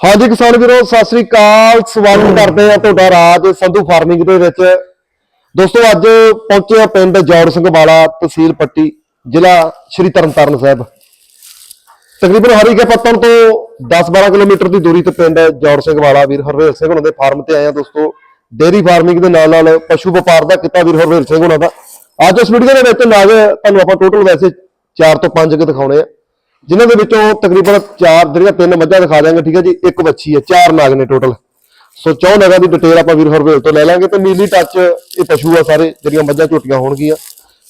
ਹਾਂਜੀ ਕਿਸਾਨ ਵੀਰੋ, ਸਤਿ ਸ੍ਰੀ ਅਕਾਲ। ਸਵਾਗਤ ਕਰਦੇ ਆ ਤੁਹਾਡਾ ਰਾਜ ਸੰਧੂ ਫਾਰਮਿੰਗ ਦੇ ਵਿੱਚ। ਦੋਸਤੋ, ਅੱਜ ਪਹੁੰਚੇ ਆ ਪਿੰਡ ਜੌੜ ਸਿੰਘ ਵਾਲਾ ਤਹਿਸੀਲ ਪੱਟੀ, ਜ਼ਿਲ੍ਹਾ ਸ਼੍ਰੀ ਤਰਨਤਾਰਨ ਸਾਹਿਬ। ਤਕਰੀਬਨ ਹਰੀਕੇ ਪੱਤਨ ਤੋਂ 10-12 ਕਿਲੋਮੀਟਰ ਦੀ ਦੂਰੀ ਤੇ ਪਿੰਡ ਹੈ ਜੌੜ ਸਿੰਘ ਵਾਲਾ ਵੀਰ ਹਰਵੇਲ ਸਿੰਘ ਉਹਨਾਂ ਦੇ ਫਾਰਮ ਤੇ ਆਏ ਆ ਦੋਸਤੋ। ਡੇਰੀ ਫਾਰਮਿੰਗ ਦੇ ਨਾਲ ਨਾਲ ਪਸ਼ੂ ਵਪਾਰ ਦਾ ਕਿੱਤਾ ਵੀਰ ਹਰਵੇਲ ਸਿੰਘ ਉਹਨਾਂ ਦਾ। ਅੱਜ ਇਸ ਵੀਡੀਓ ਦੇ ਵਿੱਚ ਨਾਗ ਤੁਹਾਨੂੰ ਆਪਾਂ ਟੋਟਲ ਵੈਸੇ 4 ਤੋਂ 5 ਕੇ ਦਿਖਾਉਣੇ ਆ। ਜਿਨ੍ਹਾਂ ਦੇ ਵਿੱਚੋਂ ਤਕਰੀਬਨ ਚਾਰ ਜਿਹੜੀਆਂ ਤਿੰਨ ਮੱਝਾਂ ਦਿਖਾ ਦਿਆਂਗੇ, ਠੀਕ ਹੈ ਜੀ, ਇੱਕ ਵੱਛੀ ਹੈ, ਚਾਰ ਨਾਗ ਨੇ ਟੋਟਲ ਸੋ ਚੌ ਨਾਗਾਂ ਦੀ ਡਿਟੇਲ ਆਪਾਂ ਵੀਰ ਹਰਵੇਲ ਤੋਂ ਲੈ ਲਾਂਗੇ ਤੇ ਨੀਲੀ ਟੱਚ ਇਹ ਪਸ਼ੂ ਆ ਸਾਰੇ, ਜਿਹੜੀਆਂ ਮੱਝਾਂ ਝੋਟੀਆਂ ਹੋਣਗੀਆਂ।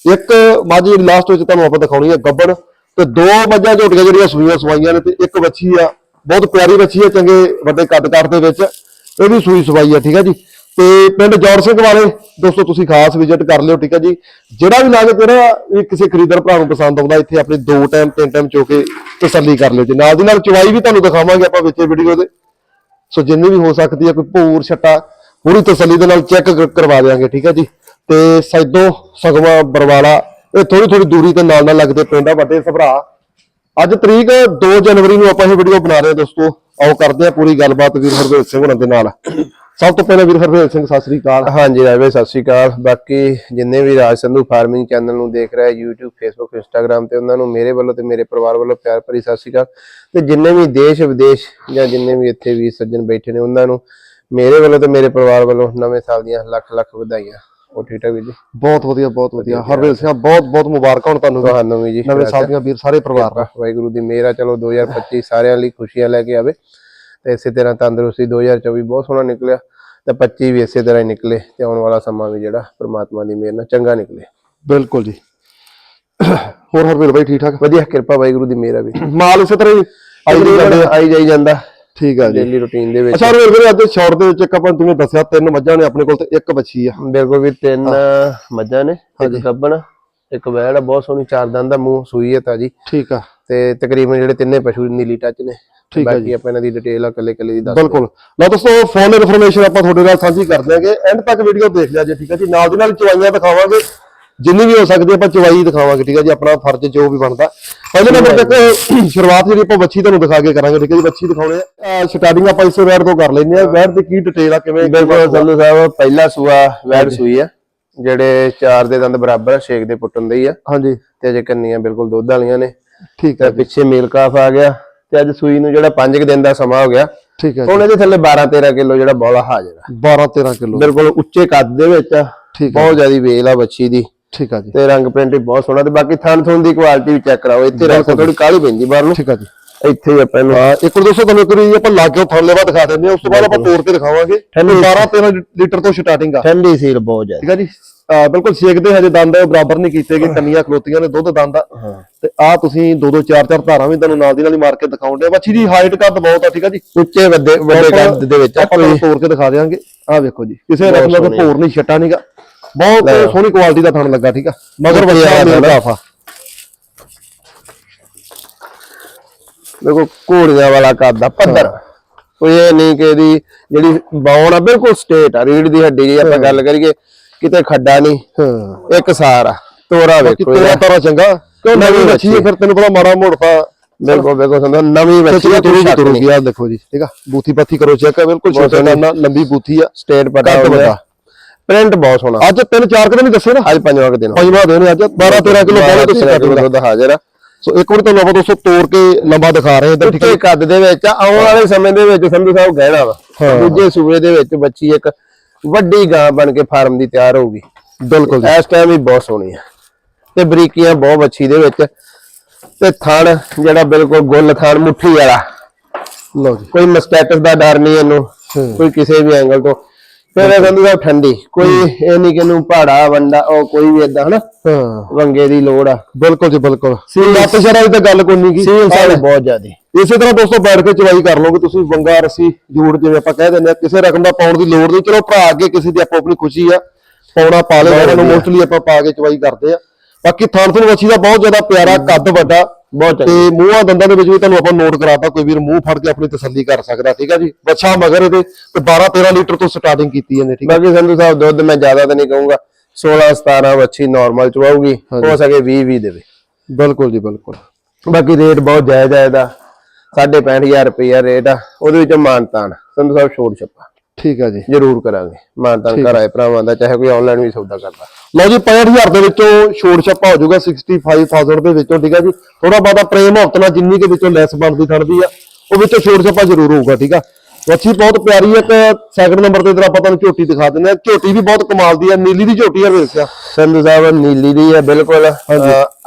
ਇੱਕ ਮੱਝ ਜਿਹੜੀ ਲਾਸਟ ਵਿੱਚ ਤੁਹਾਨੂੰ ਆਪਾਂ ਦਿਖਾਉਣੀ ਹੈ ਗੱਬੜ ਤੇ ਦੋ ਮੱਝਾਂ ਝੋਟੀਆਂ ਜਿਹੜੀਆਂ ਸੂਈਆਂ ਸਵਾਈਆਂ ਨੇ ਤੇ ਇੱਕ ਵੱਛੀ ਆ, ਬਹੁਤ ਪਿਆਰੀ ਵੱਛੀ ਹੈ ਚੰਗੇ ਵੱਡੇ ਕੱਦ-ਕੱਟ ਦੇ ਵਿੱਚ। ਇਹ ਵੀ ਸੂਈ ਸਵਾਈ ਆ, ਠੀਕ ਹੈ ਜੀ। ਤੇ ਪਿੰਡ ਜੋੜ ਸਿੰਘ ਵਾਲੇ, ਦੋਸਤੋ ਤੁਸੀਂ ਖਾਸ ਵਿਜ਼ਿਟ ਕਰ ਲਿਓ, ਠੀਕ ਹੈ ਜੀ। ਜਿਹੜਾ ਵੀ ਲਾਗੇ ਜਿਹੜਾ ਕਿਸੇ ਖਰੀਦਦਾਰ ਭਰਾ ਨੂੰ ਪਸੰਦ ਆਉਂਦਾ, ਇੱਥੇ ਆਪਣੇ ਦੋ ਟਾਈਮ ਤਿੰਨ ਟਾਈਮ ਚੋ ਕੇ ਤਸੱਲੀ ਕਰ ਲਿਓ ਜੀ। ਨਾਲ ਦੀ ਨਾਲ ਚਵਾਈ ਵੀ ਤੁਹਾਨੂੰ ਦਿਖਾਵਾਂਗੇ ਆਪਾਂ ਵਿੱਚ ਵੀਡੀਓ ਦੇ। ਸੋ ਜਿੰਨੀ ਵੀ ਹੋ ਸਕਦੀ ਹੈ, ਕੋਈ ਭੂਰ, ਛੱਟਾ, ਪੂਰੀ ਤਸੱਲੀ ਦੇ ਨਾਲ ਚੈੱਕ ਕਰਵਾ ਦੇਵਾਂਗੇ ਠੀਕ ਹੈ ਜੀ। ਤੇ ਸੈਦੋ, ਸਗਵਾ, ਬਰਵਾਲਾ, ਇਹ ਥੋੜੀ ਥੋੜੀ ਦੂਰੀ ਤੇ ਨਾਲ ਨਾਲ ਲੱਗਦੇ ਪਿੰਡ ਆ, ਵੱਡੇ ਸਭਰਾ। ਅੱਜ ਤਰੀਕ 2 ਜਨਵਰੀ ਨੂੰ ਆਪਾਂ ਇਹ ਵੀਡੀਓ ਬਣਾ ਰਹੇ ਹਾਂ, ਦੋਸਤੋ। ਆਓ ਕਰਦੇ ਹਾਂ ਪੂਰੀ ਗੱਲਬਾਤ ਵੀਰ ਹਰਵੇਲ ਸਿੰਘ ਹੋਣਾ ਦੇ ਨਾਲ। ਸਭ ਤੋਂ ਪਹਿਲਾਂ ਵੀਰ ਹਰਵੇਲ ਸਿੰਘ ਸਤਿ ਸ੍ਰੀ ਅਕਾਲ। ਹਾਂਜੀ ਰਾਜਵੇ ਸਤਿ ਸ਼੍ਰੀ ਅਕਾਲ। ਬਾਕੀ ਜਿੰਨੇ ਵੀ ਰਾਜ ਸੰਧੂ ਫਾਰਮਿੰਗ ਚੈਨਲ ਨੂੰ ਦੇਖ ਰਹੇ YouTube Facebook Instagram ਤੇ ਉਹਨਾਂ ਨੂੰ ਮੇਰੇ ਵੱਲੋਂ ਤੇ ਮੇਰੇ ਪਰਿਵਾਰ ਵੱਲੋਂ ਪਿਆਰ ਭਰੀ ਸਤਿ ਸ਼੍ਰੀ ਅਕਾਲ। ਤੇ ਜਿੰਨੇ ਵੀ ਦੇਸ਼ ਵਿਦੇਸ਼ ਜਾਂ ਜਿੰਨੇ ਵੀ ਇੱਥੇ ਵੀ ਸੱਜਣ ਬੈਠੇ ਨੇ ਉਹਨਾਂ ਨੂੰ ਮੇਰੇ ਵੱਲੋਂ ਤੇ ਮੇਰੇ ਪਰਿਵਾਰ ਵੱਲੋਂ ਨਵੇਂ ਸਾਲ ਦੀਆਂ ਲੱਖ ਲੱਖ ਵਧਾਈਆਂ। ਉਹ ਠੀਕ ਠਾਕ ਵੀਰ ਜੀ? ਬਹੁਤ ਵਧੀਆ ਬਹੁਤ ਵਧੀਆ। ਹਰਵੇਲ ਸਿੰਘ ਬਹੁਤ ਬਹੁਤ ਮੁਬਾਰਕਾਂ ਹੋਣ ਤੁਹਾਨੂੰ। ਤੁਹਾਨੂੰ ਵੀ ਜੀ ਨਵੇਂ ਸਾਲ ਦੀਆਂ ਵੀਰ ਸਾਰੇ ਪਰਿਵਾਰ ਦਾ। ਵਾਹਿਗੁਰੂ ਦੀ ਮਿਹਰ ਆ। ਚਲੋ 2025 ਸਾਰਿਆਂ ਲਈ ਖੁਸ਼ੀਆਂ ਲੈ ਕੇ ਆਵੇ। ਤੇ ਇਸੇ ਤਰ੍ਹਾਂ ਤੰਦਰੁਸਤੀ 2024 ਬਹੁਤ ਸੋਹਣਾ ਨਿਕਲਿਆ ਤੇ 25 ਵੀ ਇਸੇ ਤਰ੍ਹਾਂ ਹੀ ਨਿਕਲੇ ਤੇ ਆਉਣ ਵਾਲਾ ਸਮਾਂ ਵੀ ਜਿਹੜਾ ਪ੍ਰਮਾਤਮਾ ਦੀ ਮਿਹਰ ਨਾਲ ਚੰਗਾ ਨਿਕਲੇ। ਬਿਲਕੁਲ ਜੀ। ਹੋਰ ਹਰਵੇਲ ਬਾਈ ਠੀਕ ਠਾਕ? ਵਧੀਆ ਕਿਰਪਾ ਵਾਹਿਗੁਰੂ ਦੀ ਮਿਹਰ ਆ ਵੀ। ਮਾਲ ਇਸੇ ਤਰ੍ਹਾਂ ਹੀ ਆਈ ਜੀ ਜਾਈ ਜਾਂਦਾ। ਠੀਕ ਆ ਜੀ। ਡੇਲੀ ਰੁਟੀਨ ਦੇ ਵਿੱਚ। ਅੱਛਾ ਹਰਵੇਲ ਵੀਰੇ ਅੱਜ ਸ਼ਾਰਟ ਦੇ ਵਿੱਚ ਇੱਕ ਆਪਾਂ ਨੂੰ ਜਿਵੇਂ ਦੱਸਿਆ ਤਿੰਨ ਮੱਝਾਂ ਨੇ ਆਪਣੇ ਕੋਲ ਤੇ ਇੱਕ ਬੱਚੀ ਆ। ਬਿਲਕੁਲ ਵੀ ਤਿੰਨ ਮੱਝਾਂ ਨੇ ਇੱਕ ਗੱਬਣ ਇੱਕ ਵੈੜ ਆ ਬਹੁਤ ਸੋਹਣੀ ਚਾਰ ਦੰਦ ਦਾ ਮੂੰਹ ਸੂਈ ਹੈ ਤਾਜੀ। ਠੀਕ ਆ। ਤੇ ਤਕਰੀਬਨ ਜਿਹੜੇ ਤਿੰਨੇ ਪਸ਼ੂ ਨੀਲੀ ਟੱਚ ਨੇ ਠੀਕ ਆ ਬਾਕੀ ਆਪਾਂ ਇਹਨਾਂ ਦੀ ਡਿਟੇਲ ਆ ਕੱਲੇ ਕੱਲੇ ਦੀ ਦੱਸ ਬਿਲਕੁਲ। ਲਓ ਦੋਸਤੋ ਫੋਨ ਇਨਫੋਰਮੇਸ਼ਨ ਆਪਾਂ ਤੁਹਾਡੇ ਨਾਲ ਸਾਂਝੀ ਕਰ ਦਿਆਂਗੇ ਐਂਡ ਤੱਕ ਵੀਡੀਓ ਦੇਖ ਲਿਆ ਜੀ ਠੀਕ ਹੈ ਜੀ। ਨਾਲ ਦੀ ਨਾਲ ਚਵਾਈਆਂ ਦਿਖਾਵਾਂਗੇ। ਜਿੰਨੀ ਵੀ ਹੋ ਸਕਦੀ ਆਪਾਂ ਚਵਾਈ ਦਿਖਾਵਾਂਗੇ ਠੀਕ ਹੈ ਜੀ। ਆਪਣਾ ਫਰਜ਼ ਜੋ ਵੀ ਬਣਦਾ। ਪਹਿਲੇ ਨੰਬਰ ਤੇ ਸ਼ੁਰੂਆਤ ਜਿਹੜੀ ਆਪਾਂ ਬੱਚੀ ਤੁਹਾਨੂੰ ਦਿਖਾ ਕੇ ਕਰਾਂਗੇ ਠੀਕ ਹੈ ਜੀ। ਬੱਚੀ ਦਿਖਾਉਣੇ ਆ। ਸਟਾਰਟਿੰਗ ਆਪਾਂ ਇਸੇ ਵੈਰ ਤੋਂ ਕਰ ਲੈਂਦੇ ਆ ਵੈਰ ਦੀ ਕੀ ਡਿਟੇਲ ਆ ਕਿਵੇਂ ਬਿਲਕੁਲ ਸੰਧੂ ਸਾਹਿਬ ਪਹਿਲਾ ਸੂਆ ਵੈੜ ਸੂਈ ਆ ਜਿਹੜੇ ਚਾਰ ਦੇ ਦੰਦ ਬਰਾਬਰ ਆ ਛੇਕ ਦੇ ਪੁੱਟਣ ਦੇ ਹੀ ਆ। ਹਾਂਜੀ। ਤੇ ਅਜੇ ਕੰਨੀਆਂ ਬਿਲਕੁਲ ਦੁੱਧ ਵਾਲੀਆਂ ਨੇ। ਠੀਕ ਹੈ ਪਿੱਛੇ ਮੇਲ ਕਾਫ ਆ ਗਿਆ। ਤੇ ਅੱਜ ਸੂਈ ਨੂੰ ਜਿਹੜਾ 5 ਦਿਨ ਦਾ ਸਮਾਂ ਹੋ ਗਿਆ ਠੀਕ ਹੈ ਹੁਣ ਇਹਦੇ ਥੱਲੇ 12 13 ਕਿਲੋ ਜਿਹੜਾ ਬੋਲਾ ਹਾਜ਼ਰ ਆ। 12 13 ਕਿਲੋ। ਬਿਲਕੁਲ ਉੱਚੇ ਕੱਦ ਦੇ ਵਿੱਚ ਆ ਠੀਕ ਹੈ ਬਹੁਤ ਜ਼ਿਆਦੀ ਵੇਲ ਆ ਬੱਚੀ ਦੀ। ਠੀਕ ਆ ਜੀ। ਤੇ ਰੰਗ ਪ੍ਰਿੰਟ ਵੀ ਬਹੁਤ ਸੋਹਣਾ ਤੇ ਬਾਕੀ ਥਣ ਥੁਣ ਦੀ ਕੁਆਲਿਟੀ ਵੀ ਚੈੱਕ ਕਰਾਓ ਇੱਥੇ ਰੱਖ ਥੋੜੀ ਕਾਲੀ ਪੈਂਦੀ ਬਾਹਰ ਨੂੰ। ਠੀਕ ਆ ਜੀ। ਇੱਥੇ ਹੀ ਆਪਾਂ ਹਾਂ ਇੱਕ ਵਾਰ ਦੋਸਤੋ ਤੁਹਾਨੂੰ ਇੱਕ ਵਾਰੀ ਆਪਾਂ ਲਾ ਕੇ ਥੱਲੇ ਵਾ ਦਿਖਾ ਦਿੰਦੇ ਆ ਉਸ ਤੋਂ ਬਾਅਦ ਆਪਾਂ ਤੋੜ ਕੇ ਦਿਖਾਵਾਂਗੇ। 12 13 ਲੀਟਰ ਤੋਂ ਸਟਾਰਟਿੰਗ ਆ। ਠੰਡੀ ਸੀਲ ਬਹੁਤ ਜ਼ਿਆਦਾ। ਠੀਕ ਆ ਜੀ। ਬਿਲਕੁਲ ਛੇਕਦੇ ਹਜੇ ਦੰਦ ਬਰਾਬਰ ਨਹੀਂ ਕੀਤੇ ਗਏ ਕੰਨੀਆਂ ਖਲੋਤੀਆਂ ਨੇ ਦੁੱਧ ਦੰਦ ਤੇ ਆ ਤੁਸੀਂ ਦੋ ਦੋ ਚਾਰ ਚਾਰ ਧਾਰਾਂ ਵੀ ਤੁਹਾਨੂੰ ਨਾਲ ਦੀ ਨਾਲ ਹੀ ਮਾਰ ਕੇ ਦਿਖਾਉਂਦੇ ਆ। ਬੱਚੀ ਦੀ ਹਾਈਟ ਕੱਦ ਬਹੁਤ ਆ ਠੀਕ ਆ ਜੀ। ਉੱਚੇ ਵੱਡੇ ਵੱਡੇ ਕੱਦ ਦੇ ਵਿੱਚ ਆਪਾਂ ਤੁਹਾਨੂੰ ਤੋੜ ਕੇ ਦਿਖਾ ਦੇਵਾਂਗੇ ਆ ਵੇਖੋ ਜੀ ਕਿਸੇ ਰਕਮ ਦਾ ਭੋਰ ਨਹੀਂ ਛੱਟਾ ਨਹੀਂਗਾ ਬਹੁਤ ਸੋਹਣੀ ਕੁਆਲਿਟੀ ਦਾ ਥਣ ਲੱਗਾ ਠੀਕ ਆ। ਮਗਰ ਬੱਚਾ ਮੇਰਾ। ਕਾਫਾ ਦੇਖੋ ਘੋੜੀਆਂ ਵਾਲਾ ਕੱਦ ਆ ਪੱਧਰ। ਕੋਈ ਇਹ ਨਹੀਂ ਕਿ ਇਹਦੀ ਜਿਹੜੀ ਬਾਉਣ ਆ ਬਿਲਕੁਲ ਸਟੇਟ ਆ ਰੀੜ ਦੀ ਹੱਡੀ ਦੀ ਆਪਾਂ ਗੱਲ ਕਰੀਏ। ਕਿਤੇ ਖੱਡਾ ਨਹੀਂ ਹਾਂ ਇੱਕ ਸਾਰ ਆ ਤੋਰਾ ਵੇਖੋ ਤੇਰਾ। ਤਾਰਾ ਚੰਗਾ ਕਿਉਂ ਨਵੀਂ ਹੈ ਫਿਰ ਤੈਨੂੰ ਪਤਾ ਮਾੜਾ ਮੋੜਤਾ ਬਿਲਕੁਲ ਬਿਲਕੁਲ ਸੰਦੋ ਨਵੀਂ ਬੱਚੀ ਆ ਤੁਰੂ ਤੁਰੂਗੀ ਆ ਦੇਖੋ ਜੀ ਠੀਕ ਆ ਬੂਥੀ ਪੱਥੀ ਕਰੋ ਚੈੱਕ ਬਿਲਕੁਲ ਛੋਟਾ ਨਾਨਾ ਲੰਬੀ ਬੂਥੀ ਆ ਸਟੇਟ ਪਟਾ ਹੋਇਆ। ਪ੍ਰਿੰਟ ਬਹੁਤ ਸੋਹਣਾ। ਅੱਜ ਤਿੰਨ ਚਾਰ ਦਿਨ ਹੀ ਦੱਸੇ ਨਾ। ਅੱਜ ਪੰਜਵਾਂ ਦਿਨ। ਪੰਜਵਾਂ ਦਿਨ ਅੱਜ 12 13 ਕਿਲੋ ਬਾਹਰ ਤੋਂ ਕਿਲੋ ਸਟਾਰਟ ਦੁੱਧ ਹਾਜ਼ਰ ਆ ਸੋ ਇੱਕ ਵਾਰ ਤੁਹਾਨੂੰ ਆਪਾਂ ਦੋਸਤੋ ਤੋੜ ਕੇ ਲੰਬਾ ਦਿਖਾ ਰਹੇ ਹਾਂ ਠੀਕ ਉੱਚੇ ਕੱਦ ਦੇ ਵਿੱਚ ਆਉਣ ਵਾਲੇ ਸਮੇਂ ਦੇ ਵਿੱਚ ਸੰਧੂ ਸਾਹਿਬ ਗਹਿਣਾ ਵਾ। ਹਾਂ। ਦੂਜੇ ਸੂਬੇ ਦੇ ਵਿੱਚ ਬੱਚੀ ਇੱਕ ਵੱਡੀ ਗਾਂ ਬਣ ਕੇ ਫਾਰਮ ਦੀ ਤਿਆਰ ਹੋਊਗੀ। ਬਿਲਕੁਲ ਇਸ ਟਾਈਮ ਵੀ ਬਹੁਤ ਸੋਹਣੀ ਆ। ਤੇ ਬਰੀਕੀਆਂ ਬਹੁਤ ਬੱਚੀ ਦੇ ਵਿੱਚ। ਤੇ ਥਣ ਜਿਹੜਾ ਬਿਲਕੁਲ ਗੁੱਲ ਥਣ ਮੁੱਠੀ ਵਾਲਾ। ਲਓ ਜੀ। ਕੋਈ ਮਸਟੈਟਸ ਦਾ ਡਰ ਨਹੀਂ ਇਹਨੂੰ। ਹੂੰ। ਕੋਈ ਕਿਸੇ ਵੀ ਐਂਗਲ ਤੋਂ। ਫਿਰ ਇਹ ਸੰਧੂ ਸਾਹਿਬ ਠੰਡੀ ਕੋਈ ਇਹ ਨਹੀਂ ਕਿ ਇਹਨੂੰ ਪਹਾੜਾ ਵੰਡਾ ਉਹ ਕੋਈ ਵੀ ਇਦਾਂ ਹਨਾ? ਹਾਂ। ਵੰਗੇ ਦੀ ਲੋੜ ਆ। ਬਿਲਕੁਲ ਜੀ ਬਿਲਕੁਲ। ਸੀ ਲੱਤ ਸ਼ਰਾ ਦੀ ਤਾਂ ਗੱਲ ਕੋਈ ਨਹੀਂ ਸੀਲ ਸਾਲ ਕੀ ਬਹੁਤ ਜ਼ਿਆਦੀ। ਇਸੇ ਤਰ੍ਹਾਂ ਦੋਸਤੋ ਬੈਠ ਕੇ ਚਵਾਈ ਕਰ ਲਓਗੇ ਤੁਸੀਂ ਵੰਗਾ ਰਸੀ ਜੂੜ ਜਿਵੇਂ ਆਪਾਂ ਕਹਿ ਦਿੰਦੇ ਆ ਕਿਸੇ ਰਕਮ ਦਾ ਪਾਉਣ ਦੀ ਲੋੜ ਨਹੀਂ। ਚਲੋ ਭਰਾ ਅੱਗੇ ਕਿਸੇ ਦੀ ਆਪੋ ਆਪਣੀ ਖੁਸ਼ੀ ਆ ਪਾਉਣਾ ਪਾ ਲੈ ਇਹਨਾਂ ਨੂੰ ਮੋਸਟਲੀ ਆਪਾਂ ਪਾ ਕੇ ਚਵਾਈ ਕਰਦੇ ਆ। ਬਾਕੀ ਥਣ ਵੱਛੀ ਦਾ ਬਹੁਤ ਜ਼ਿਆਦਾ ਪਿਆਰਾ ਕੱਦ ਵੱਡਾ ਬਹੁਤ ਤੇ ਮੂੰਹਾਂ ਦੰਦਾਂ ਦੇ ਵਿੱਚ ਵੀ ਤੁਹਾਨੂੰ ਆਪਾਂ ਨੋਟ ਕਰਾਤਾ ਕੋਈ ਵੀਰ ਮੂੰਹ ਫੜ ਕੇ ਆਪਣੀ ਤਸੱਲੀ ਕਰ ਸਕਦਾ ਠੀਕ ਜੀ? ਬੱਚਾ ਮਗਰ ਇਹਦੇ ਤੇ 12 13 ਲੀਟਰ ਤੋਂ ਸਟਾਰਟਿੰਗ ਕੀਤੀ ਜਾਂਦੇ ਠੀਕ ਬਾਕੀ ਸੰਧੂ ਸਾਹਿਬ ਦੁੱਧ ਮੈਂ ਜ਼ਿਆਦਾ ਤਾਂ ਨਹੀਂ ਕਹੂੰਗਾ। 16 17 ਵੱਛੀ ਨਾਰਮਲ ਚਵਾਉਗੀ ਹੋ ਸਕੇ 20 20 ਦੇਵੇ। ਬਿਲਕੁਲ ਜੀ ਬਿਲਕੁਲ। ਬਾਕੀ ਰੇਟ ਬਹੁਤ ਜਾਇਜ਼ ਹੈ ਇਹਦਾ। 65000 ਰੁਪਇਆ ਰੇਟ ਆ ਉਹਦੇ ਵਿੱਚ ਮਾਨਤਾਨ। ਸੰਧੂ ਸਾਹਿਬ ਛੋੜ ਛੱਪਾ। ਠੀਕ ਹੈ ਜੀ। ਜ਼ਰੂਰ ਕਰਾਂਗੇ। ਮਾਨਤਾਨ ਘਰ ਆਏ ਭਰਾਵਾਂ ਦਾ ਚਾਹੇ ਕੋਈ ਆਨਲਾਈਨ ਵੀ ਸੌਦਾ ਕਰਦਾ। ਲਓ ਜੀ 65000 ਦੇ ਵਿੱਚੋਂ ਛੋੜ ਛੱਪਾ ਹੋ ਜਾਊਗਾ 65000 ਦੇ ਵਿੱਚੋਂ ਠੀਕ ਹੈ ਜੀ। ਥੋੜਾ ਬਹੁਤਾ ਪ੍ਰੇਮ ਮੁਹੱਬਤ ਨਾਲ ਜਿੰਨੀ ਕੇ ਵਿੱਚੋਂ ਲੈਸ ਬਣਦੀ ਥੜਦੀ ਆ ਉਹ ਵਿੱਚੋਂ ਛੋੜ ਛੱਪਾ ਜ਼ਰੂਰ ਹੋਊਗਾ ਠੀਕ ਆ। ਵੱਛੀ ਬਹੁਤ ਪਿਆਰੀ ਹੈ ਤੇ ਸੈਕੰਡ ਨੰਬਰ ਤੇ ਇਧਰ ਆਪਾਂ ਤੁਹਾਨੂੰ ਝੋਟੀ ਦਿਖਾ ਦਿੰਦੇ ਆ। ਝੋਟੀ ਵੀ ਬਹੁਤ ਕਮਾਲ ਦੀ ਆ ਨੀਲੀ ਦੀ ਝੋਟੀ ਆ ਵੇਖਿਆ ਸੰਧੂ ਸਾਹਿਬ ਨੀਲੀ ਦੀ ਆ ਬਿਲਕੁਲ।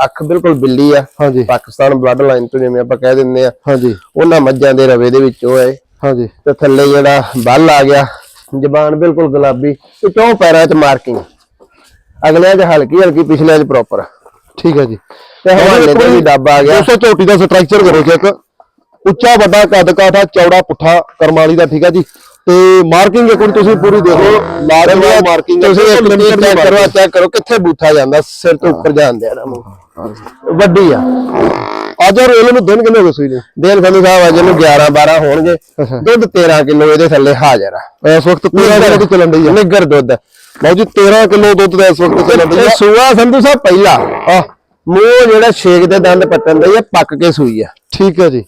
ਅੱਖ ਬਿਲਕੁਲ ਬਿੱਲੀ ਆ। ਹਾਂਜੀ। ਪਾਕਿਸਤਾਨ ਬਲੱਡ ਲਾਈਨ ਤੋਂ ਜਿਵੇਂ ਆਪਾਂ ਕਹਿ ਦਿੰਦੇ ਆ। ਹਾਂਜੀ। ਉਹਨਾਂ ਮੱਝਾਂ ਦੇ ਰਵੇ ਦੇ ਵਿੱਚੋਂ ਹੈ ਹਾਂਜੀ। ਤੇ ਥੱਲੇ ਜਿਹੜਾ ਬੱਲ ਆ ਗਿਆ ਜ਼ਬਾਨ ਬਿਲਕੁਲ ਗੁਲਾਬੀ ਤੇ ਚੌਂ ਪੈਰਾਂ 'ਚ ਮਾਰਕਿੰਗ ਅਗਲਿਆਂ 'ਚ ਹਲਕੀ ਹਲਕੀ ਪਿਛਲਿਆਂ 'ਚ ਪ੍ਰੋਪਰ ਠੀਕ ਹੈ ਜੀ। ਤੇ ਹਵਾਨੇ ਤੇ ਵੀ ਡੱਬ ਆ ਗਿਆ। ਦੋਸਤੋ ਝੋਟੀ ਦਾ ਸਟਰਕਚਰ ਕਰੋ ਚੈੱਕ ਉੱਚਾ ਵੱਡਾ ਕੱਦ ਕਾਠਾ ਚੌੜਾ ਪੁੱਠਾ ਕਰਮਾਲੀ ਦਾ ਠੀਕ ਹੈ ਜੀ। ਤੇ ਮਾਰਕਿੰਗ ਇੱਕ ਤੁਸੀਂ ਪੂਰੀ ਦੇਖੋ ਲਾਜਵਾਬ ਮਾਰਕਿੰਗ ਤੁਸੀਂ ਇੱਕ ਮਿੰਟ ਚੈੱਕ ਕਰੋ ਚੈੱਕ ਕਰੋ ਕਿੱਥੇ ਬੂਥਾ ਜਾਂਦਾ ਸਿਰ ਤੋਂ ਉੱਪਰ ਜਾਂਦੇ ਆ ਨਾ। ਮੂੰਹ ਵੱਡੀ ਆ। ਅੱਜ ਔਰ ਇਹਨਾਂ ਨੂੰ ਦਿਨ ਕਿੰਨੇ ਹੋ ਗਏ ਸੂਈ ਨੇ। ਦੇਲ ਸੰਧੂ ਸਾਹਿਬ ਅੱਜ ਨੂੰ 11 12 ਹੋਣਗੇ। ਦੁੱਧ 13 ਕਿਲੋ ਇਹਦੇ ਥੱਲੇ ਹਾਜ਼ਰ ਆ। ਇਸ ਵਕਤ 13 ਕਿਲੋ ਦੀ ਚੱਲਣ ਡਈ ਆ। ਨਿੱਗਰ ਦੁੱਧ। ਲਓ ਜੀ 13 ਕਿਲੋ ਦੁੱਧ ਦਾ ਇਸ ਵਕਤ ਚੱਲਣ ਤੇ ਆ। ਸੂਆ ਸੰਧੂ ਸਾਹਿਬ ਪਹਿਲਾ। ਆਹ, ਮੂੰਹ ਜਿਹੜਾ ਛੇਕ ਦੇ ਦੰਦ ਪੱਟਣ ਦੇ ਆ ਪੱਕ ਕੇ ਸੂਈ ਆ। ਠੀਕ ਹੈ ਜੀ।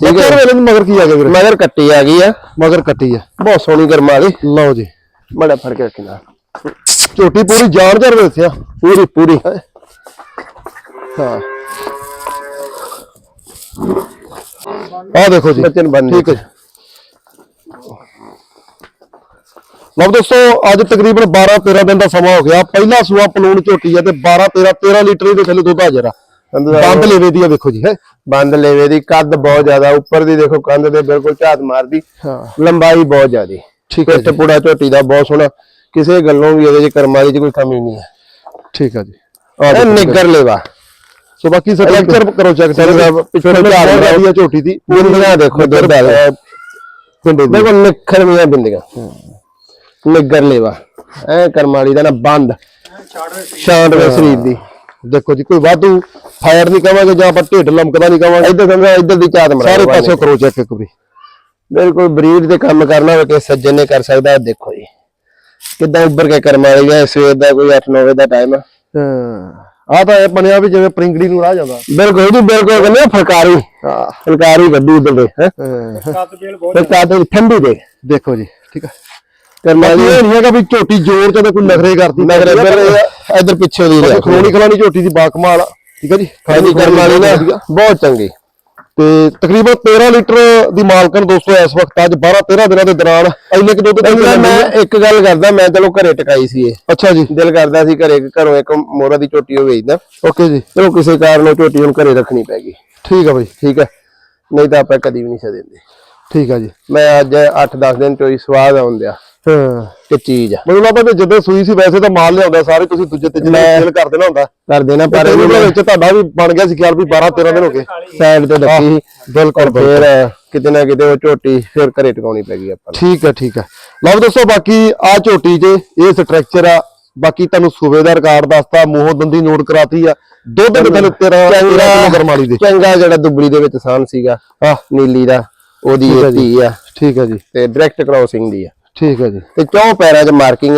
ਠੀਕ ਹੈ। ਵੇਲੇ ਨੂੰ ਮਗਰ ਕੀ ਆ ਗਿਆ ਵੀਰੇ? ਮਗਰ ਕੱਟੀ ਆ ਗਈ ਆ। ਮਗਰ ਕੱਟੀ ਆ। ਬਹੁਤ ਸੋਹਣੀ ਗਰਮਾ ਵਾਲੀ। ਲਓ ਜੀ। ਬੜਾ ਫ਼ਰਕ ਰੱਖਣਾ। ਝੋਟੀ ਪੂਰੀ ਜਾਨ ਜਰ ਵੇਖਿਆ। ਪੂਰੀ ਪੂਰੀ। ਹਾਂ। ਆਹ ਦੇਖੋ ਜੀ। ਬੱਚਨ ਬੰਨ ਠੀਕ ਹੈ ਲਓ ਦੋਸਤੋ ਅੱਜ ਤਕਰੀਬਨ 12 13 ਦਿਨ ਦਾ ਸਮਾਂ ਹੋ ਗਿਆ। ਪਹਿਲਾ ਸੂਆ ਪਲੂਣ ਝੋਟੀ ਹੈ ਤੇ 12 13 13 ਲੀਟਰ ਦੇ ਥੱਲੇ ਦੁੱਧ ਹਾਜ਼ਰ ਆ ਬੰਦ ਲੇਵੇ ਦੀ ਆ ਵੇਖੋ ਜੀ ਹੈ। ਬੰਦ ਲੇਵੇ ਦੀ ਕੱਦ ਬਹੁਤ ਜ਼ਿਆਦਾ ਉੱਪਰ ਦੀ ਦੇਖੋ ਕੰਧ ਦੇ ਬਿਲਕੁਲ ਝਾਤ ਮਾਰਦੀ। ਲੰਬਾਈ ਬਹੁਤ ਜ਼ਿਆਦੀ। ਠੀਕ ਹੈ ਪਿੱਠ ਪੁੜਾ ਝੋਟੀ ਦਾ ਬਹੁਤ ਸੋਹਣਾ। ਕਿਸੇ ਗੱਲੋਂ ਵੀ ਇਹਦੇ ਚ ਕਰਮਾਂ ਦੀ ਚ ਕੋਈ ਕਮੀ ਨਹੀਂ ਹੈ। ਠੀਕ ਹੈ ਜੀ। ਇਹ ਨਿੱਗਰ ਲੇਵਾ। ਸੋ ਬਾਕੀ ਸਟਰਕਚਰ ਕਰੋ ਚੈੱਕ ਸਾਹਿਬ ਪਿੱਛੋਂ ਝਾੜ। ਦੀ ਆ ਝੋਟੀ ਦੀ ਬਿੰਦੀਆਂ ਦੇਖੋ ਦੀ ਬਿਲਕੁਲ ਨਿਖਰ ਮੀਆਂ ਬਿੰਦੀਆਂ। ਨਿੱਗਰ ਲੇਵਾ। ਐ ਕਰਮਾਲੀ ਦਾ ਨਾ ਬੰਦ। ਛਾਂਟਵੇਂ ਸਰੀਰ ਦੀ। ਦੇਖੋ ਜੀ ਕੋਈ ਵਾਧੂ ਫਾਇਰ ਨਹੀਂ ਕਵਾਂਗੇ ਜਾਂ ਆਪਾਂ ਢਿੱਡ ਲਮਕਦਾ ਨਹੀਂ ਕਵਾਂਗੇ। ਇੱਧਰ ਸਮਝਾ ਇੱਧਰ ਦੀ ਝਾਤ ਮਰਾ ਸਾਰੇ ਪਾਸੇ ਕਰੋ ਚੈੱਕ ਇੱਕ ਵਾਰੀ। ਬਿਲਕੁਲ ਬਰੀਡ ਤੇ ਕੰਮ ਕਰਨਾ ਹੋਵੇ ਕਿ ਸੱਜਣ ਨੇ ਕਰ ਸਕਦਾ ਹੈ, ਦੇਖੋ ਜੀ। ਕਿੱਦਾਂ ਉੱਭਰ ਕੇ ਕਰਮਾਲੀ ਗਿਆ ਸਵੇਰ ਦਾ ਕੋਈ 8-9 ਵਜੇ ਦਾ ਟਾਈਮ ਆ। ਆ ਤਾਂ ਇਹ ਬਣਿਆ ਵੀ ਜਿਵੇਂ ਪ੍ਰਿੰਗੜੀ ਨੂੰ ਰਾਹ ਜਾਂਦਾ। ਬਿਲਕੁਲ ਜੀ ਬਿਲਕੁਲ ਕਹਿੰਦੇ ਆ ਫਲਕਾਰੀ। ਹਾਂ। ਫਲਕਾਰੀ ਗੱਡੂ ਉਧਰ ਦੇ ਹੈ। ਫਲਕਾਰੀ ਠੰਡੀ ਦੇ। ਦੇਖੋ ਜੀ ਠੀਕ ਹੈ ਕਰਮਾਲੀ ਇਹ ਨਹੀਂ ਹੈਗਾ ਵੀ ਝੋਟੀ ਜ਼ੋਰ ਤੇ ਕੋਈ ਨਖਰੇ ਕਰਦੀ। ਮਗਰ ਇੱਧਰ ਇੱਧਰ ਪਿੱਛੇ ਦੀ ਖਰੋਣੀ ਖਲਾਣੀ ਝੋਟੀ ਦੀ ਬਾਕਮਾਲ ਆ ਠੀਕ ਹੈ ਜੀ। ਖਾਣੀ ਕਰਮਾਲੀ ਨਾ ਬਹੁਤ ਚੰਗੀ। ਤੇ ਤਕਰੀਬਨ 13 ਲੀਟਰ ਦੀ ਮਾਲਕਨ ਦੋਸਤੋ ਇਸ ਵਕਤ ਅੱਜ 12 13 ਦਿਨਾਂ ਦੇ ਦੌਰਾਨ ਇੰਨੇ ਕਿ ਦੁੱਧ ਤੇ ਮੈਂ ਇੱਕ ਗੱਲ ਕਰਦਾ ਮੈਂ ਚਲੋ ਘਰੇ ਟਕਾਈ ਸੀ ਇਹ। ਅੱਛਾ ਜੀ। ਦਿਲ ਕਰਦਾ ਸੀ ਘਰੇ ਘਰੋਂ ਇੱਕ ਮੋਰਾ ਦੀ ਝੋਟੀ ਉਹ ਵੇਚਦਾ ਓਕੇ ਜੀ। ਚਲੋ ਕਿਸੇ ਕਾਰਨ ਉਹ ਝੋਟੀ ਹੁਣ ਘਰੇ ਰੱਖਣੀ ਪੈ ਗਈ। ਠੀਕ ਆ ਬਈ। ਠੀਕ ਹੈ ਨਹੀਂ ਤਾਂ ਆਪਾਂ ਕਦੀ ਵੀ ਨਹੀਂ ਸੀ ਦਿੰਦੇ ਠੀਕ ਆ ਜੀ। ਮੈਂ ਅੱਜ 8-10 ਦਿਨ ਚੋਈ ਸਵਾਦ ਆਉਂਦਿਆ। ਹਾਂ। ਕਿ ਚੀਜ਼ ਆ। ਮੈਨੂੰ ਲੱਗਦਾ ਵੀ ਜਦੋਂ ਸੂਈ ਸੀ ਵੈਸੇ ਤਾਂ ਮਾਲ ਲਿਆਉਂਦਾ ਸਾਰੇ ਤੁਸੀਂ ਦੂਜੇ ਤੇ ਜਿਹੜਾ ਸੇਲ ਕਰ ਦੇਣਾ ਹੁੰਦਾ। ਕਰ ਦੇਣਾ ਪਰ ਇਹਦੇ ਵਿੱਚ ਤੁਹਾਡਾ ਵੀ ਬਣ ਗਿਆ ਸੀ ਖਿਆਲ ਵੀ 12 13 ਦਿਨ ਹੋ ਗਏ। ਸਾਈਡ ਤੇ ਸੀ। ਬਿਲਕੁਲ ਫਿਰ ਕਿਤੇ ਨਾ ਕਿਤੇ ਉਹ ਝੋਟੀ ਫਿਰ ਘਰੇ ਟਿਕਾਉਣੀ ਪੈ ਗਈ ਆਪਾਂ ਨੂੰ। ਠੀਕ ਹੈ ਠੀਕ ਹੈ। ਲਓ ਦੋਸਤੋ ਬਾਕੀ ਆ ਝੋਟੀ ਜੇ ਇਹ ਸਟਰਕਚਰ ਆ। ਬਾਕੀ ਤੁਹਾਨੂੰ ਸੂਬੇ ਦਾ ਰਿਕਾਰਡ ਦੱਸਤਾ ਮੂੰਹ ਦੰਦੀ ਨੋਟ ਕਰਾਤੀ ਆ। ਦੁੱਧ ਦੇ ਤੈਨੂੰ ਤੇਰਾ ਗਰਮਾਲੀ ਦੇ। ਚੰਗਾ ਜਿਹੜਾ ਦੁਬਲੀ ਦੇ ਵਿੱਚ ਸਾਨ ਸੀਗਾ। ਆ ਨੀਲੀ ਦਾ ਉਹਦੀ ਇਹ ਆ। ਠੀਕ ਹੈ ਜੀ। ਤੇ ਡਾਇਰੈਕਟ ਕ੍ਰਾਸਿੰਗ ਦੀ ਆ। ਠੀਕ ਹੈ ਜੀ। ਤੇ ਚੌ ਪੈਰਾਂ 'ਚ ਮਾਰਕਿੰਗ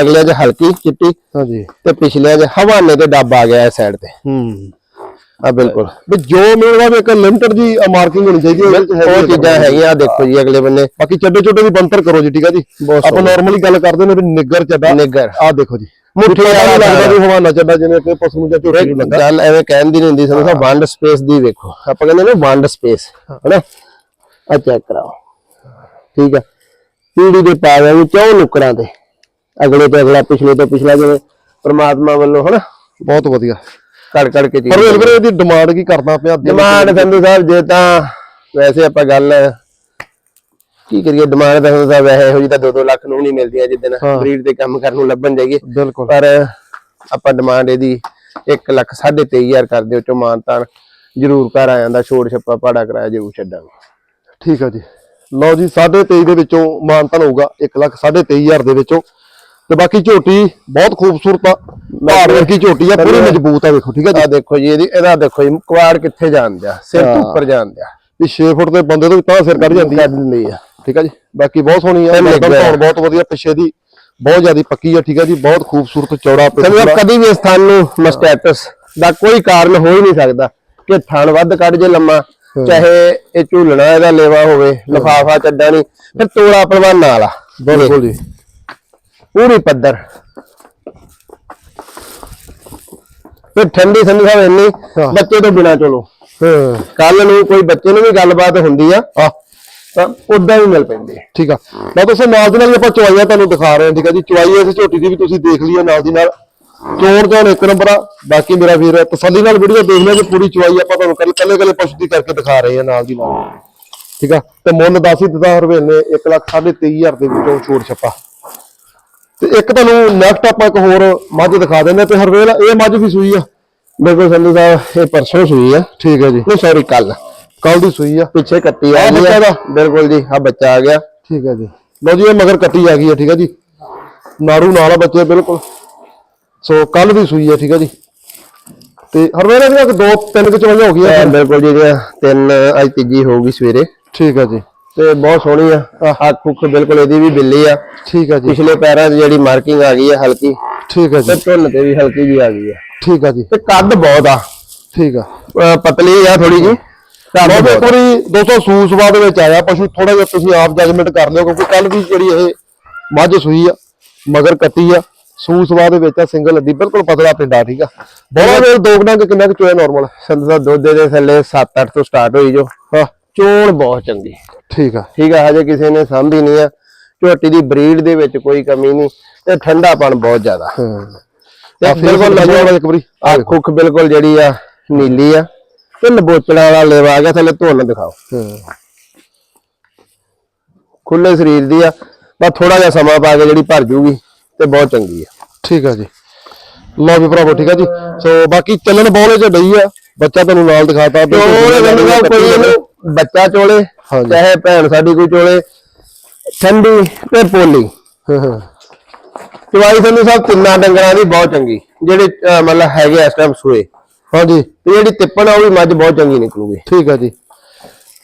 ਅਗਲੇ 'ਚ ਹਲਕੀ ਚਿੱਟੀ ਹਾਂਜੀ। ਤੇ ਪਿਛਲੇ 'ਚ ਹਵਾਨੇ ਤੇ ਡੱਬ ਆ ਗਿਆ ਇਸ ਸਾਈਡ ਤੇ। ਹੂੰ। ਆ ਬਿਲਕੁਲ। ਵੀ ਜੋ ਮਿਲਦਾ ਵੀ ਇੱਕ ਲਿਮਟਡ ਜੀ ਮਾਰਕਿੰਗ ਹੋਣੀ ਚਾਹੀਦੀ ਹੈ ਉਹ ਚੀਜ਼ਾਂ ਹੈਗੀਆਂ ਦੇਖੋ ਜੀ ਅਗਲੇ ਬੰਨੇ। ਬਾਕੀ ਚੱਡੇ ਚੁੱਡੇ ਦੀ ਬੰਤਰ ਕਰੋ ਜੀ ਠੀਕ ਹੈ ਜੀ। ਆਪਾਂ ਨਾਰਮਲੀ ਗੱਲ ਕਰਦੇ ਨੇ ਵੀ ਨਿੱਗਰ ਚੱਡਾ। ਨਿੱਗਰ। ਆ ਦੇਖੋ ਜੀ। ਮੁੱਠੀ ਵਾਲਾ ਲੱਗਦਾ ਵੀ ਹਵਾਨਾ ਚੱਡਾ ਜਿਵੇਂ ਕਿ ਪਸ਼ੂ ਨੂੰ ਜਾਂ ਝੋਟੀ ਨੂੰ ਲੱਗਾ। ਗੱਲ ਐਵੇਂ ਕਹਿਣ ਦੀ ਨਹੀਂ ਹੁੰਦੀ ਸਾਨੂੰ ਤਾਂ ਵੰਡ ਸਪੇਸ ਦੀ ਵੇਖੋ। ਆਪਾਂ ਕਹਿੰਦੇ ਨੇ ਵੰਡ ਸਪੇਸ ਹੈਨਾ? ਆ ਚੈੱਕ ਕਰਾਓ। ਠੀਕ ਹੈ ਪੀੜੀ ਦੇ ਪਾ ਗਏ ਚੌ ਨੁਕਰਾਂ ਤੇ? ਅਗਲੇ ਤੇ ਅਗਲਾ ਪਿਛਲੇ ਤੋਂ ਪਿਛਲਾ ਜਿਵੇਂ ਪ੍ਰਮਾਤਮਾ ਵੱਲੋਂ ਹਨਾ? ਬਹੁਤ ਵਧੀਆ। ਕੜ ਕੜ ਕੇ ਪਰ ਚੀਜ਼ ਉਹ ਵੀਰੇ ਇਹਦੀ ਡਿਮਾਂਡ ਕੀ ਕਰਦਾ ਪਿਆ? ਡਿਮਾਂਡ ਸੰਧੂ ਸਾਹਿਬ ਜੇ ਤਾਂ ਵੈਸੇ ਆਪਾਂ ਗੱਲ ਕੀ ਕਰੀਏ? ਡਿਮਾਂਡ ਤਾਂ ਸੰਧੂ ਸਾਹਿਬ ਵੈਸੇ ਇਹੋ ਜਿਹੀ ਤਾਂ 2-2 ਲੱਖ ਨੂੰ ਨਹੀਂ ਮਿਲਦੀਆਂ ਜਿੱਦਣ। ਬਰੀਡ ਦੇ ਕੰਮ ਕਰਨ ਨੂੰ ਲੱਭਣ ਜਾਈਏ। ਬਿਲਕੁਲ। ਪਰ ਆਪਾਂ ਡਿਮਾਂਡ ਇਹਦੀ 1 ਲੱਖ 23000 ਕਰ ਦਿਓ ਚੋਂ ਮਾਨਤਾਨ ਜ਼ਰੂਰ ਘਰ ਆ ਜਾਂਦਾ ਛੋੜ ਛੱਪਾ ਪਾੜਾ ਕਰਾਇਆ ਜ਼ਰੂਰ ਛੱਡਾਂਗੇ। ਠੀਕ ਆ ਜੀ। ਲਓ ਜੀ 23.5 ਦੇ ਵਿੱਚੋਂ ਮਾਨਤਨ ਹੋਊਗਾ 1 ਲੱਖ 23000 ਦੇ ਵਿੱਚੋਂ। ਤੇ ਬਾਕੀ ਝੋਟੀ ਬਹੁਤ ਖੂਬਸੂਰਤ ਆ ਪਹਾੜ ਵਰਗੀ ਝੋਟੀ ਆ ਪੂਰੀ ਮਜ਼ਬੂਤ ਆ ਵੇਖੋ ਠੀਕ ਆ ਜੀ। ਆ ਦੇਖੋ ਜੀ ਇਹਦੀ ਇਹਦਾ ਦੇਖੋ ਜੀ ਕੁਆੜ ਕਿੱਥੇ ਜਾਂਦਿਆ ਸਿਰ ਤੋਂ ਉੱਪਰ ਜਾਂਦਿਆ ਇਹ 6 ਫੁੱਟ ਦੇ ਬੰਦੇ ਤੋਂ ਤਾਂ ਸਿਰ ਕੱਢ ਜਾਂਦੀ ਆ। ਕੱਢ ਆ। ਠੀਕ ਆ ਜੀ ਬਾਕੀ ਬਹੁਤ ਸੋਹਣੀ ਆ। ਧੌਣ ਬਹੁਤ ਵਧੀਆ ਪਿੱਛੇ ਦੀ ਬਹੁਤ ਜ਼ਿਆਦਾ ਪੱਕੀ ਆ ਠੀਕ ਆ ਜੀ ਬਹੁਤ ਖੂਬਸੂਰਤ ਚੌੜਾ ਪਿੱਛੇ ਕਦੀ ਵੀ ਇਸ ਥਣ ਨੂੰ ਮਸਟੈਟਸ ਦਾ ਕੋਈ ਕਾਰਨ ਹੋ ਹੀ ਨਹੀਂ ਸਕਦਾ ਕਿ ਥਣ ਵੱਧ ਕੱਢ ਜੇ ਲੰਮਾ। ਚਾਹੇ ਇਹ ਝੂਲਣਾ ਇਹਦਾ ਲੇਵਾ ਹੋਵੇ ਲਫਾਫਾ ਚੱਡਾ ਨਹੀਂ ਫਿਰ ਤੋੜਾ ਪਹਿਲਵਾਨ ਨਾਲ ਆ ਬਿਲਕੁਲ ਜੀ। ਪੂਰੀ ਪੱਧਰ। ਫਿਰ ਠੰਡੀ ਸੰਧੂ ਸਾਹਿਬ ਇੰਨੀ। ਬੱਚੇ ਤੋਂ ਬਿਨਾ ਚਲੋ। ਹਾਂ। ਕੱਲ ਨੂੰ ਕੋਈ ਬੱਚੇ ਨੂੰ ਵੀ ਗੱਲਬਾਤ ਹੁੰਦੀ ਆ ਆ ਤਾਂ ਉਦਾਂ ਹੀ ਮਿਲ ਪੈਂਦੇ। ਠੀਕ ਆ। ਮੈਂ ਦੱਸੋ ਨਾਲ ਦੀ ਨਾਲ ਆਪਾਂ ਚਵਾਈਆਂ ਤੁਹਾਨੂੰ ਦਿਖਾ ਰਹੇ ਹਾਂ ਠੀਕ ਆ ਜੀ। ਚਵਾਈ ਇਸ ਝੋਟੀ ਦੀ ਵੀ ਤੁਸੀਂ ਦੇਖ ਲਈ ਆ ਨਾਲ ਦੀ ਨਾਲ। ਚੋਣ ਚੋਣ ਇੱਕ ਨੰਬਰ ਆ ਬਾਕੀ ਮੇਰਾ ਵੀਰ ਤਸੱਲੀ ਨਾਲ ਵੀਡੀਓ ਦੇਖ ਲਿਆ ਜੀ ਪੂਰੀ ਚਵਾਈ ਆਪਾਂ ਤੁਹਾਨੂੰ ਕੱਲ ਕੱਲੇ ਕੱਲੇ ਪਸ਼ੂ ਦੀ ਕਰਕੇ ਦਿਖਾ ਰਹੇ ਹਾਂ ਨਾਲ ਦੀ ਨਾਲ। ਠੀਕ ਆ? ਤੇ ਮੁੱਲ ਦੱਸ ਹੀ ਦਿੱਤਾ ਹਰਵੇਲ ਨੇ 1 ਲੱਖ 23000 ਦੇ ਵਿੱਚੋਂ ਛੋੜ ਛੱਪਾ। ਤੇ ਇੱਕ ਤੁਹਾਨੂੰ ਨੈਕਸਟ ਆਪਾਂ ਇੱਕ ਹੋਰ ਮੱਝ ਦਿਖਾ ਦਿੰਦੇ ਤੇ ਹਰਵੇਲ ਇਹ ਮੱਝ ਵੀ ਸੂਈ ਆ। ਬਿਲਕੁਲ ਸੰਧੂ ਸਾਹਿਬ ਇਹ ਪਰਸੋਂ ਸੂਈ ਆ। ਠੀਕ ਹੈ ਜੀ। ਨਹੀਂ ਸੌਰੀ ਕੱਲ। ਕੱਲ ਦੀ ਸੂਈ ਆ। ਪਿੱਛੇ ਕੱਟੀ ਆ ਗਈ ਆ। ਦਾ। ਬਿਲਕੁਲ ਜੀ ਆ ਬੱਚਾ ਆ ਗਿਆ। ਠੀਕ ਹੈ ਜੀ। ਲਓ ਜੀ ਇਹ ਮਗਰ ਕੱਟੀ ਆ ਗਈ ਹੈ ਠੀਕ ਹੈ ਜੀ। ਨਾਰੂ ਨਾਲ ਆ ਬੱਚੇ ਬਿਲਕੁਲ। ਸੋ ਕੱਲ ਦੀ ਸੂਈ ਹੈ ਠੀਕ ਹੈ ਜੀ। ਤੇ ਹਰਵੇਲੇ ਦੀਆਂ ਦੋ ਤਿੰਨ ਕੁ ਚਵਾਈਆਂ ਹੋ ਗਈਆਂ ਬਿਲਕੁਲ ਜੀ ਜਿਹੜੀਆਂ ਤਿੰਨ ਅੱਜ ਤੀਜੀ ਹੋਊਗੀ ਸਵੇਰੇ। ਠੀਕ ਹੈ ਜੀ। ਤੇ ਬਹੁਤ ਸੋਹਣੀ ਆ। ਅੱਖ ਉੱਖ ਬਿਲਕੁਲ ਇਹਦੀ ਵੀ ਬਿੱਲੀ ਆ। ਠੀਕ ਹੈ ਜੀ। ਪਿਛਲੇ ਪੈਰਾਂ 'ਚ ਜਿਹੜੀ ਮਾਰਕਿੰਗ ਆ ਗਈ ਆ ਹਲਕੀ ਠੀਕ ਹੈ ਤੇ ਜੀ ਧੁੰਨ ਤੇ ਵੀ ਹਲਕੀ ਜੀ ਆ ਗਈ ਆ। ਠੀਕ ਹੈ ਜੀ। ਤੇ ਕੱਦ ਬਹੁਤ ਆ। ਠੀਕ ਆ। ਪਤਲੀ ਆ ਥੋੜੀ ਜੀ। ਵੀ ਬਹੁਤ। ਆ। ਪੂਰੀ ਦੋਸਤੋ ਸੂ ਸਵਾ ਦੇ ਵਿੱਚ ਆਇਆ। ਪਸ਼ੂ ਥੋੜਾ ਜਿਹਾ ਤੁਸੀਂ ਆਪ ਜਜਮੈਂਟ ਕਰ ਲਿਓ ਕਿਉਂਕਿ ਕੱਲ ਦੀ ਜਿਹੜੀ ਇਹ ਮੱਝ ਸੂਈ ਆ ਮਗਰ ਕੱਟੀ ਆ। ਸੂ ਸਵਾ ਦੇ ਵਿੱਚ ਆ ਸਿੰਗਲ ਅੱਡੀ ਬਿਲਕੁਲ ਪਤਲਾ ਪਿੰਡਾ ਠੀਕ ਆ। ਬਹੁਤ ਵੇਰ ਦੋ ਗਣਾ ਕਿੰਨਾ ਕੁ ਚੋਇਆ ਨਾਰਮਲ ਸੰਧੂ ਦਾ ਦੁੱਧ ਦੇ ਥੱਲੇ 7-8 ਤੋਂ ਸਟਾਰਟ ਹੋਈ ਜੋ। ਹਾਂ। ਚੋਣ ਬਹੁਤ ਚੰਗੀ। ਠੀਕ ਆ। ਠੀਕ ਆ ਹਜੇ ਕਿਸੇ ਨੇ ਸਮਝੀ ਨਹੀਂ ਆ। ਝੋਟੀ ਦੀ ਬਰੀਡ ਦੇ ਵਿੱਚ ਕੋਈ ਕਮੀ ਨਹੀਂ ਤੇ ਠੰਡਾਪਣ ਬਹੁਤ ਜ਼ਿਆਦਾ। ਹਾਂ। ਬਿਲਕੁਲ ਲੱਗਿਆ ਹੋਣਾ ਇੱਕ ਵਾਰੀ। ਆ ਅੱਖ ਉੱਖ ਬਿਲਕੁਲ ਜਿਹੜੀ ਆ ਨੀਲੀ ਆ। ਤੇ ਲਬੋਚੜਾ ਵਾਲਾ ਲੇਵਾ ਆ ਗਿਆ ਥੱਲੇ ਧੁੰਨ ਦਿਖਾਓ। ਹਾਂ। ਖੁੱਲੇ ਸਰੀਰ ਦੀ ਆ ਬਸ ਥੋੜਾ ਜਿਹਾ ਸਮਾਂ ਪਾ ਕੇ ਜਿਹੜੀ ਭਰ ਜੂਗੀ। ਤੇ ਬਹੁਤ ਚੰਗੀ ਆ। ਠੀਕ ਆ ਜੀ। ਲਓ ਵੀ ਭਰਾਵੋ ਠੀਕ ਆ ਜੀ। ਸੋ ਬਾਕੀ ਚੱਲਣ ਬੋਲੇ ਚ ਡਈ ਆ ਬੱਚਾ ਤੁਹਾਨੂੰ ਨਾਲ ਦਿਖਾਤਾ। ਚੋਲੇ ਸੰਧੂ ਸਾਹਿਬ ਕੋਈ ਇਹਨੂੰ ਬੱਚਾ ਚੋਲੇ। ਚਾਹੇ ਭੈਣ ਸਾਡੀ ਕੋਈ ਚੋਲੇ ਠੰਡੀ ਤੇ ਪੋਲੀ। ਹਾਂ ਹਾਂ। ਚਵਾਈ ਸੰਧੂ ਸਾਹਿਬ ਤਿੰਨਾਂ ਡੰਗਰਾਂ ਦੀ ਬਹੁਤ ਚੰਗੀ ਜਿਹੜੇ ਮਤਲਬ ਹੈਗੇ ਇਸ ਟਾਈਮ ਸੂਏ। ਹਾਂਜੀ ਤੇ ਜਿਹੜੀ ਤਿੱਪਣ ਆ ਉਹ ਵੀ ਮੱਝ ਬਹੁਤ ਚੰਗੀ ਨਿਕਲੂਗੀ। ਠੀਕ ਆ ਜੀ।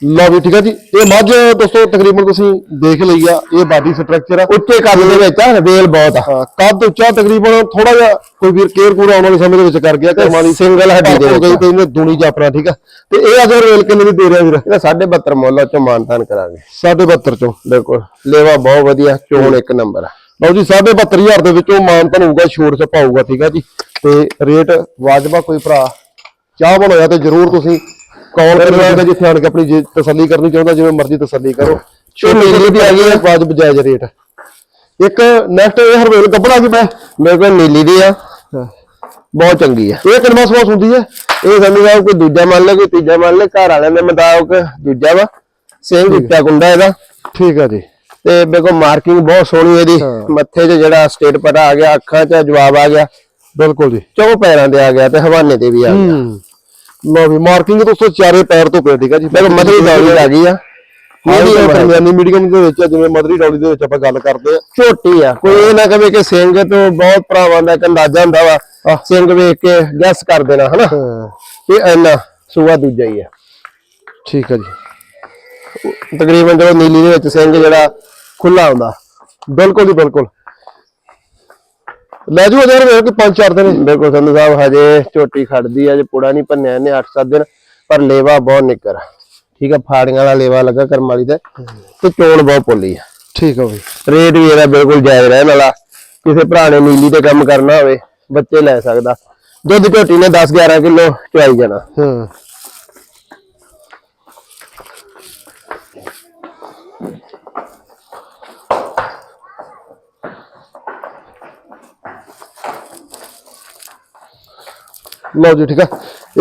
ਲਓ ਵੀ ਠੀਕ ਆ ਜੀ। ਇਹ ਮੱਝ ਦੋਸਤੋ ਤਕਰੀਬਨ ਤੁਸੀਂ ਦੇਖ ਲਈ ਆ ਇਹ ਬਾਡੀ ਸਟਰਕਚਰ ਆ। ਉੱਚੇ ਕੱਦ ਦੇ ਵਿੱਚ ਆ ਵੇਲ ਬਹੁਤ ਆ। ਹਾਂ ਕੱਦ ਉੱਚਾ ਤਕਰੀਬਨ ਥੋੜਾ ਜਿਹਾ ਕੋਈ ਵੀਰ ਕੇਅਰ ਪੂਰਾ ਆਉਣ ਵਾਲੇ ਸਮੇਂ ਦੇ ਵਿੱਚ ਕਰ ਗਿਆ ਕਰਮਾਂ ਦੀ single ਹੱਡੀ ਦੇ ਹੋ ਵਿੱਚ। ਤੇ ਇਹਨੇ ਦੂਣੀ ਜਾਪਣਾ ਠੀਕ ਆ। ਤੇ ਇਹ ਅਗਰ ਰੇਲ ਕਿੰਨੇ ਦੀ ਦੇ ਰਿਹਾ ਵੀਰ? ਇਹਦਾ 72 ਮੁੱਲ ਚੋਂ ਮਾਨਤਾਨ ਕਰਾਂਗੇ 72 ਚੋਂ। ਬਿਲਕੁਲ ਲੇਵਾ ਬਹੁਤ ਵਧੀਆ ਚੋਣ ਇੱਕ ਨੰਬਰ ਆ। ਲਓ ਜੀ 72500 ਦੇ ਵਿੱਚੋਂ ਮਾਨਤਨ ਹੋਊਗਾ ਛੋੜ ਛਪਾ ਹੋਊਗਾ ਠੀਕ ਆ ਜੀ। ਤੇ ਰੇਟ ਵਾਜਬਾ ਕੋਈ ਭਰਾ ਚਾਹ ਬਣਾਇਆ ਤੇ ਜਰੂਰ ਤੁਸੀਂ ਕਾਲ ਕਰਨਾ ਚਾਹੀਦਾ ਜਿੱਥੇ ਆਣ ਕੇ ਆਪਣੀ ਜੇ ਤਸੱਲੀ ਕਰਨੀ ਚਾਹੁੰਦਾ ਜਿਵੇਂ ਮਰਜ਼ੀ ਤਸੱਲੀ ਕਰੋ। ਨੀਲੀ ਦੀ ਆ ਗਈ ਆ। ਵਾਜਬ ਜਾਇਜ਼ ਰੇਟ। ਇੱਕ ਨੈਕਸਟ ਇਹ ਹਰਵੇਲ ਗੱਬੜਾ ਜੀ ਮੈਂ? ਮੇਰੇ ਕੋਲ ਨੀਲੀ ਦੀ ਆ। ਬਹੁਤ ਚੰਗੀ ਆ। ਇਹ ਕਿੰਨਾ ਸਵਾਸ ਹੁੰਦੀ ਹੈ ਇਹ ਸੰਧੂ ਸਾਹਿਬ ਕੋਈ ਦੂਜਾ ਮੰਨ ਲੈ ਕੋਈ ਤੀਜਾ ਮੰਨ ਲੈ ਘਰ ਵਾਲਿਆਂ ਦੇ ਮੁਤਾਬਕ ਦੂਜਾ ਵਾ। ਸਿੰਘ ਉੱਚਾ ਕੁੰਡਾ ਇਹਦਾ। ਠੀਕ ਆ ਜੀ। ਤੇ ਮੇਰੇ ਕੋਲ ਮਾਰਕਿੰਗ ਬਹੁਤ ਸੋਹਣੀ ਇਹਦੀ। ਹਾਂ। ਮੱਥੇ 'ਚ ਜਿਹੜਾ ਸਟੇਟ ਪਟਾ ਆ ਗਿਆ ਅੱਖਾਂ 'ਚ ਜਵਾਬ ਆ ਗਿਆ। ਬਿਲਕੁਲ ਜੀ। ਚੌ ਪੈਰਾਂ ਤੇ ਆ ਗਿਆ ਤੇ ਹਵਾਨੇ ਤੇ ਵੀ ਆ ਗਿਆ। ਹੂੰ। ਲਓ ਵੀ ਮਾਰਕਿੰਗ ਦੋਸਤੋ ਚਾਰੇ ਪੈਰ ਤੋਂ ਪਏ ਠੀਕ ਆ ਜੀ। ਮੇਰੇ ਕੋਲ ਮਧਰੀ ਦੌੜੀ ਆ ਗਈ ਆ। ਮੀਡੀਅਮ ਦਰਮਿਆਨੀ ਮੀਡੀਅਮ ਦੇ ਵਿੱਚ ਜਿਵੇਂ ਮਦਰੀ ਡੌਲੀ ਦੇ ਵਿੱਚ ਆਪਾਂ ਗੱਲ ਕਰਦੇ ਆ। ਝੋਟੀ ਆ। ਕੋਈ ਇਹ ਨਾ ਕਵੇ ਕਿ ਸਿੰਘ ਤੋਂ ਬਹੁਤ ਭਰਾਵਾਂ ਦਾ ਇੱਕ ਅੰਦਾਜ਼ਾ ਹੁੰਦਾ ਵਾ ਸਿੰਘ ਵੇਖ ਕੇ ਗੈਸ ਕਰ ਦੇਣਾ ਹਨਾ? ਹਾਂ। ਇਹ ਇੰਨਾ ਸੂਆ ਦੂਜਾ ਹੀ ਆ। ਠੀਕ ਆ ਜੀ। ਤਕਰੀਬਨ ਜਦੋਂ ਨੀਲੀ ਦੇ ਵਿੱਚ ਸਿੰਘ ਜਿਹੜਾ ਖੁੱਲਾ ਹੁੰਦਾ ਬਿਲਕੁਲ ਜੀ ਬਿਲਕੁਲ। ਲੈ ਜੂ ਅਜਰ ਵੇਖ ਕੇ ਪੰਜ ਚਾਰ ਦਿਨ। ਬਿਲਕੁਲ ਸੰਧੂ ਸਾਹਿਬ ਹਜੇ ਝੋਟੀ ਖੜਦੀ ਆ ਜੇ ਪੁੜਾ ਨਹੀਂ ਭੰਨਿਆ ਇਹਨੇ 8-7 ਦਿਨ। ਪਰ ਲੇਵਾ ਬਹੁਤ ਨਿੱਕਰ। ਠੀਕ ਆ ਫਾੜੀਆਂ ਵਾਲਾ ਲੇਵਾ ਲੱਗਾ ਕਰਮ ਵਾਲੀ ਤੇ। ਤੇ ਚੋਣ ਬਹੁਤ ਪੋਲੀ ਆ। ਠੀਕ ਆ ਬਈ। ਰੇਟ ਵੀ ਇਹਦਾ ਬਿਲਕੁਲ ਜਾਇਜ਼ ਰਹਿਣ ਵਾਲਾ। ਕਿਸੇ ਭਰਾ ਨੇ ਨੀਲੀ ਤੇ ਕੰਮ ਕਰਨਾ ਹੋਵੇ ਬੱਚੇ ਲੈ ਸਕਦਾ। ਦੁੱਧ ਝੋਟੀ ਨੇ 10-11 ਕਿਲੋ ਚੁਆਈ ਜਾਣਾ। ਹਾਂ। ਲਓ ਜੀ ਠੀਕ ਆ।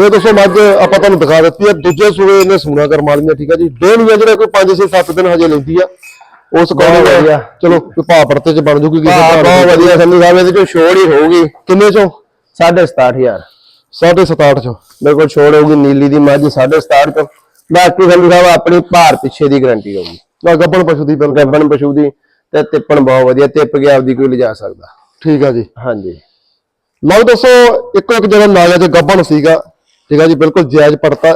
ਇਹ ਦੱਸੋ ਮੱਝ ਆਪਾਂ ਤੁਹਾਨੂੰ ਦਿਖਾ ਦਿੱਤੀ ਆ। ਦੂਜੇ ਸੂਏ ਇਹਨੇ ਸੂਣਾ ਕਰਮਾ ਲਈਆਂ ਠੀਕ ਆ ਜੀ। ਡੇਲੀਆਂ ਜਿਹੜਾ ਕੋਈ 5 6 7 ਦਿਨ ਹਜੇ ਲੈਂਦੀ ਆ ਉਸ ਕੋਲ। ਚਲੋ ਕੋਈ ਪਰਤੇ ਚ ਬਣ ਜੂਗੀ ਕਿਸੇ ਬਹੁਤ ਨੂੰ। ਵਧੀਆ। ਸੰਧੂ ਸਾਹਿਬ ਇਹਦੇ ਚੋਂ ਛੋੜ ਹੀ ਹੋਊਗੀ। ਕਿੰਨੇ ਚੋਂ? 67500 ਸਾਢੇ 67 ਚੋਂ। ਬਿਲਕੁਲ ਛੋੜ ਹੋਊਗੀ ਨੀਲੀ ਦੀ ਮੱਝ 67 ਤੋਂ। ਬਾਕੀ ਸੰਧੂ ਸਾਹਿਬ ਆਪਣੀ ਭਾਰ ਪਿੱਛੇ ਦੀ ਗਾਰੰਟੀ ਹੋਊਗੀ ਆ ਗੱਬਣ ਪਸ਼ੂ ਦੀ ਬਿਲਕੁਲ ਗੱਬਣ ਪਸ਼ੂ ਦੀ ਤੇ ਤਿੱਪਣ ਬਹੁਤ ਵਧੀਆ ਤਿੱਪ ਕੇ ਆਪਦੀ ਕੋਈ ਲਿਜਾ ਸਕਦਾ। ਠੀਕ ਆ ਜੀ। ਹਾਂਜੀ। ਲਓ ਦੱਸੋ ਇੱਕੋ ਇੱਕ ਜਿਹੜਾ ਨਾਗਾ ਚ ਗੱਬਣ ਸੀਗਾ, ਠੀਕ ਆ ਜੀ, ਬਿਲਕੁਲ ਜਾਇਜ਼ ਪੜਤਾ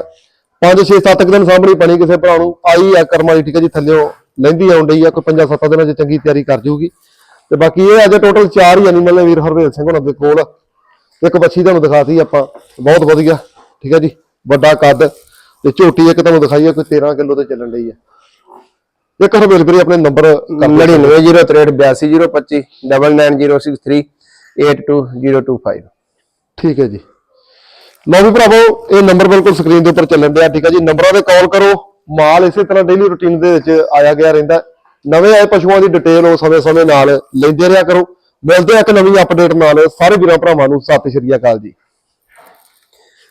5 6 7 ਦਿਨ ਸਾਹਮਣੇ ਪਣੀ ਕਿਸੇ ਭਰਾ ਨੂੰ। ਆਈ ਆ ਕਰਮਾਂ ਦੀ ਠੀਕ ਆ ਜੀ ਥੱਲਿਓ ਲੈਂਦੀ ਆਉਣ ਡਈ ਆ, ਕੋਈ 5 7 ਦਿਨਾਂ ਚ ਚੰਗੀ ਤਿਆਰੀ ਕਰ ਜੂਗੀ। ਤੇ ਬਾਕੀ ਇਹ ਅਜੇ ਟੋਟਲ 4 ਹੀ ਐਨੀਮਲ ਨੇ ਵੀਰ ਹਰਵੇਲ ਸਿੰਘ ਹੁਣਾਂ ਦੇ ਕੋਲ। ਇੱਕ ਬੱਚੀ ਤੁਹਾਨੂੰ ਦਿਖਾਤੀ ਆਪਾਂ, ਬਹੁਤ ਵਧੀਆ, ਠੀਕ ਹੈ ਜੀ, ਵੱਡਾ ਕੱਦ। ਤੇ ਝੋਟੀ ਇੱਕ ਤੁਹਾਨੂੰ ਦਿਖਾਈਏ ਕੋਈ 13 ਕਿਲੋ ਤੇ ਚੱਲਣ ਡਈ ਆ। ਇੱਕ ਹੋਰ ਮੇਰੇ ਵੀਰੇ, ਆਪਣੇ ਨੰਬਰ 9903822025 9906382025 ਠੀਕ ਹੈ ਜੀ। ਲਓ ਵੀ ਭਰਾਵੋ, ਇਹ ਨੰਬਰ ਬਿਲਕੁਲ ਸਕਰੀਨ ਦੇ ਉੱਪਰ ਚੱਲਣ ਡਿਆ, ਠੀਕ ਹੈ ਜੀ। ਨੰਬਰਾਂ ਤੇ ਕਾਲ ਕਰੋ। ਮਾਲ ਇਸੇ ਤਰ੍ਹਾਂ ਡੇਲੀ ਰੁਟੀਨ ਦੇ ਵਿੱਚ ਆਇਆ ਗਿਆ ਰਹਿੰਦਾ। ਨਵੇਂ ਆਏ ਪਸ਼ੂਆਂ ਦੀ ਡਿਟੇਲ ਉਹ ਸਮੇਂ-ਸਮੇਂ ਨਾਲ ਲੈਂਦੇ ਰਿਹਾ ਕਰੋ। ਮਿਲਦੇ ਆ ਇੱਕ ਨਵੀਂ ਅਪਡੇਟ ਨਾਲ। ਸਾਰੇ ਵੀਰਾਂ ਭਰਾਵਾਂ ਨੂੰ ਸਤਿ ਸ਼੍ਰੀ ਅਕਾਲ ਜੀ।